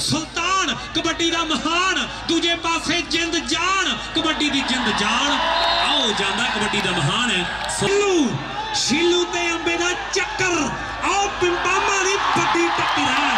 ਸੁਲਤਾਨ ਕਬੱਡੀ ਦਾ ਮਹਾਨ ਦੂਜੇ ਪਾਸੇ ਜਿੰਦ ਜਾਨ ਕਬੱਡੀ ਦੀ ਜਿੰਦ ਜਾਨ। ਆਓ ਜਾਂਦਾ ਕਬੱਡੀ ਦਾ ਮਹਾਨ ਹੈ। ਸਿੱਲੂ ਸ਼ੀਲੂ ਤੇ ਅੰਬੇ ਦਾ ਚੱਕਰ। ਆਓ ਪਿੰਪਾਮਾ ਦੀ ਵੱਡੀ ਟੱਕਰ ਹੈ।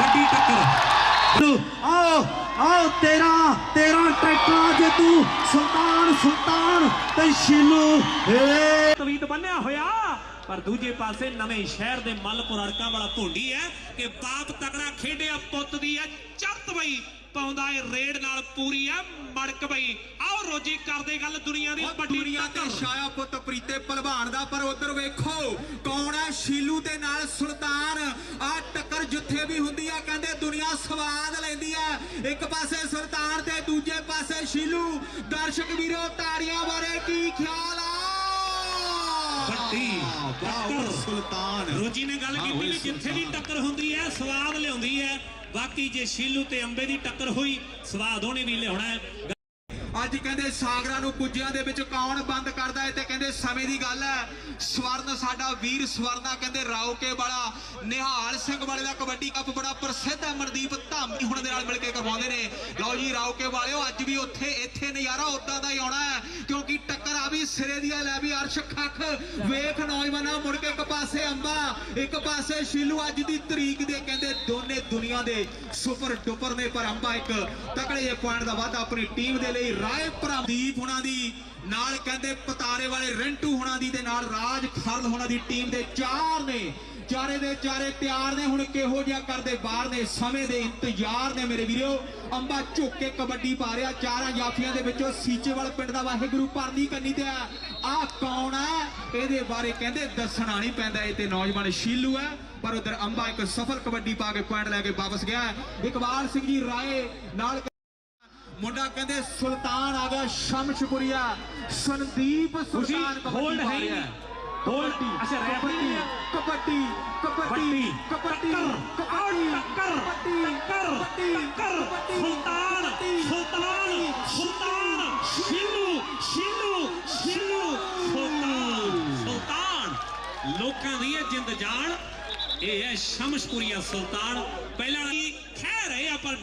ਵੱਡੀ ਟੱਕਰ। ਆਓ ਆਓ ਤੇਰਾ ਤੇਰਾ ਟਰੈਕਟਰ ਜੇ ਤੂੰ ਸੁਲਤਾਨ ਸੁਲਤਾਨ ਤੇ ਸ਼ੀਲੂ। ਏ ਤਵੀਤ ਬੰਨਿਆ ਹੋਇਆ। ਪਰ ਦੂਜੇ ਪਾਸੇ ਨਵੇਂ ਸ਼ਹਿਰ ਦੇ ਮਲਪੁਰ ਅੜਕਾਂ ਵਾਲਾ ਭੁੰਡੀ ਹੈ ਕਿ ਬਾਪ ਤਕੜਾ ਖੇਡਿਆ ਪੁੱਤ ਦੀ ਹੈ ਚੱਤ ਬਈ ਪਾਉਂਦਾ ਏ ਰੇਡ ਨਾਲ ਪੂਰੀ ਹੈ ਮੜਕ ਬਈ। ਆਓ ਰੋਜੀ ਕਰਦੇ ਗੱਲ ਦੁਨੀਆ ਦੀ ਵੱਡੀ ਤੇ ਛਾਇਆ ਪੁੱਤ ਪ੍ਰੀਤੇ ਭਲਵਾਨ ਦਾ ਪਰ ਉਧਰ ਵੇਖੋ ਕੌਣ ਹੈ ਸ਼ੀਲੂ ਦੇ ਨਾਲ ਸੁਲਤਾਨ? ਆ ਟੱਕਰ ਜਿੱਥੇ ਵੀ ਹੁੰਦੀ ਆ ਕਹਿੰਦੇ ਦੁਨੀਆ ਸਵਾਦ ਲੈਂਦੀ ਆ। ਇੱਕ ਪਾਸੇ ਸੁਲਤਾਨ ਤੇ ਦੂਜੇ ਪਾਸੇ ਸ਼ੀਲੂ। ਦਰਸ਼ਕ ਵੀਰੋ ਤਾੜੀਆਂ ਬਾਰੇ ਕੀ ਖਿਆਲ ਵਾਹ ਟੱਕਰ। ਸੁਲਤਾਨ। ਰੋਜੀ ਨੇ ਗੱਲ ਕੀਤੀ ਵੀ ਜਿੱਥੇ ਵੀ ਸੁਲਤਾਨ। ਟੱਕਰ ਹੁੰਦੀ ਹੈ ਸਵਾਦ ਲਿਆਉਂਦੀ ਹੈ। ਬਾਕੀ ਜੇ ਸ਼ੀਲੂ ਤੇ ਅੰਬੇ ਦੀ ਟੱਕਰ ਹੋਈ ਸਵਾਦ ਉਹਨੇ ਵੀ ਲਿਆਉਣਾ ਹੈ। ਅੱਜ ਕਹਿੰਦੇ ਸਾਗਰਾਂ ਨੂੰ ਪੁੱਜਿਆਂ ਦੇ ਵਿੱਚ ਕੌਣ ਬੰਦ ਕਰਦਾ ਹੈ ਤੇ ਕਹਿੰਦੇ ਸਮੇਂ ਦੀ ਗੱਲ ਹੈ। ਸਵਰਨ ਸਾਡਾ ਵੀਰ ਸਵਰਨਾ ਕਹਿੰਦੇ ਰਾਉਕੇ ਵਾਲਾ। ਨਿਹਾਲ ਸਿੰਘ ਵਾਲੇ ਦਾ ਕਬੱਡੀ ਕੱਪ ਬੜਾ ਪ੍ਰਸਿੱਧ ਹੈ। ਮਨਦੀਪ ਧਾਮੀ ਹੁਣ ਦੇ ਨਾਲ ਮਿਲ ਕੇ ਕਰਵਾਉਂਦੇ ਨੇ। ਲਓ ਜੀ ਰਾਉਕੇ ਵਾਲਿਓ ਅੱਜ ਵੀ ਉੱਥੇ ਇੱਥੇ ਨਜ਼ਾਰਾ ਉਦਾਂ ਦਾ ਹੀ ਆਉਣਾ ਹੈ। ਦੀ ਆ, ਵੇਖ ਨੌਜਵਾਨਾਂ ਮੁੜ ਕੇ ਕਪਾ ਪਾਸੇ ਅੰਬਾ, ਇੱਕ ਪਾਸੇ ਸ਼ੀਲੂ ਅੱਜ ਦੀ ਤਰੀਕ ਦੇ ਕਹਿੰਦੇ ਦੋਨੇ ਦੁਨੀਆ ਦੇ ਸੁਪਰ ਡੁਪਰ ਨੇ, ਪਰ ਅੰਬਾ ਇੱਕ ਤਕੜੇ ਜਿਹੇ ਪੁਆਇੰਟ ਦਾ ਵਾਧਾ ਆਪਣੀ ਟੀਮ ਦੇ ਲਈ। ਰਾਏ ਪ੍ਰਦੀਪ ਹੁਣਾਂ ਦੀ, ਨਾਲ ਕਹਿੰਦੇ ਪਤਾਰੇ ਵਾਲੇ ਰਿੰਟੂ ਹੁਣਾਂ ਦੀ ਤੇ ਨਾਲ ਰਾਜ ਖਰਦ ਹੁਣਾਂ ਦੀ ਟੀਮ ਦੇ ਚਾਰ ਨੇ। ਚਾਰੇ ਦੇ ਚਾਰੇ ਤਿਆਰ ਨੇ, ਹੁਣ ਕਿਹੋ ਜਿਹਾ ਕਰਦੇ ਬਾਹਰ ਨੇ, ਸਮੇਂ ਦੇ ਇੰਤਜ਼ਾਰ ਨੇ ਮੇਰੇ ਵੀਰੋ। ਅੰਬਾ ਝੁੱਕ ਕੇ ਕਬੱਡੀ ਪਾ ਰਿਹਾ, ਚਾਰਾਂ ਜਾਫੀਆਂ ਦੇ ਵਿੱਚੋਂ ਸੀਚੇਵਾਲ ਪਿੰਡ ਦਾ ਵਾਹਿਗੁਰੂ ਪਰਨੀ ਕੰਨੀ ਤੇ ਆ। ਕੌਣ ਆ? ਇਹਦੇ ਬਾਰੇ ਕਹਿੰਦੇ ਦੱਸਣਾ ਨਹੀਂ ਪੈਂਦਾ। ਇਹ ਤੇ ਨੌਜਵਾਨ ਸ਼ੀਲੂ ਹੈ ਪਰ ਉਧਰ ਅੰਬਾ ਇੱਕ ਸਫਲ ਕਬੱਡੀ ਪਾ ਕੇ ਪੁਆਇੰਟ ਲੈ ਕੇ ਵਾਪਸ ਗਿਆ ਹੈ। ਇਕਬਾਲ ਸਿੰਘ ਜੀ ਰਾਏ ਨਾਲ ਮੁੰਡਾ ਕਹਿੰਦੇ ਸੁਲਤਾਨ ਆ ਗਿਆ ਸ਼ਮਸ਼ਪੁਰੀਆ ਸੰਦੀਪ ਸੁਲਤਾਨ hold ਹੈ ਹੀ ਨਹੀਂ। hold, ਅੱਛਾ, ਹੈ। ਕਬੱਡੀ ਕਬੱਡੀ ਕਬੱਡੀ ਆਓ ਟੱਕਰ ਟੱਕਰ ਸੁਲਤਾਨ ਲੋਕਾਂ ਦੀ ਇਹ ਜਿੰਦ ਜਾਨ ਇਹ ਹੈ ਸ਼ਮਸ਼ਪੁਰੀਆ ਸੁਲਤਾਨ। ਪਹਿਲਾਂ ਖਹਿ ਰਹੇ ਆ ਪਰ